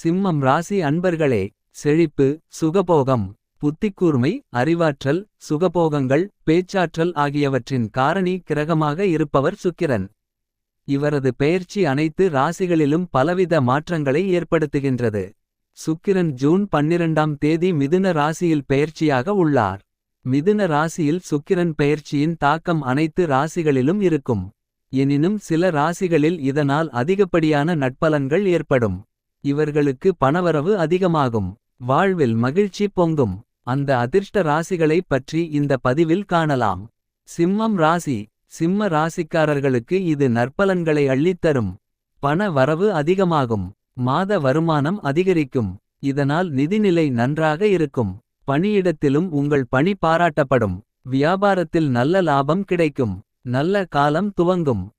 சிம்மம் ராசி அன்பர்களே செழிப்பு சுகபோகம் புத்திக்கூர்மை அறிவாற்றல் சுகபோகங்கள் பேச்சாற்றல் ஆகியவற்றின் காரணி கிரகமாக இருப்பவர் சுக்கிரன். இவரது பெயர்ச்சி அனைத்து ராசிகளிலும் பலவித மாற்றங்களை ஏற்படுத்துகின்றது. சுக்கிரன் ஜூன் பன்னிரண்டாம் தேதி மிதுன ராசியில் பெயர்ச்சியாக உள்ளார். மிதுன ராசியில் சுக்கிரன் பெயர்ச்சியின் தாக்கம் அனைத்து ராசிகளிலும் இருக்கும். எனினும் சில ராசிகளில் இதனால் அதிகப்படியான நட்பலன்கள் ஏற்படும். இவர்களுக்கு பணவரவு அதிகமாகும். வாழ்வில் மகிழ்ச்சி பொங்கும். அந்த அதிர்ஷ்ட ராசிகளைப் பற்றி இந்த பதிவில் காணலாம். சிம்மம் ராசி. சிம்ம ராசிக்காரர்களுக்கு இது நற்பலன்களை அள்ளித்தரும். பண வரவு அதிகமாகும். மாத வருமானம் அதிகரிக்கும். இதனால் நிதிநிலை நன்றாக இருக்கும். பணியிடத்திலும் உங்கள் பணி பாராட்டப்படும். வியாபாரத்தில் நல்ல லாபம் கிடைக்கும். நல்ல காலம் துவங்கும்.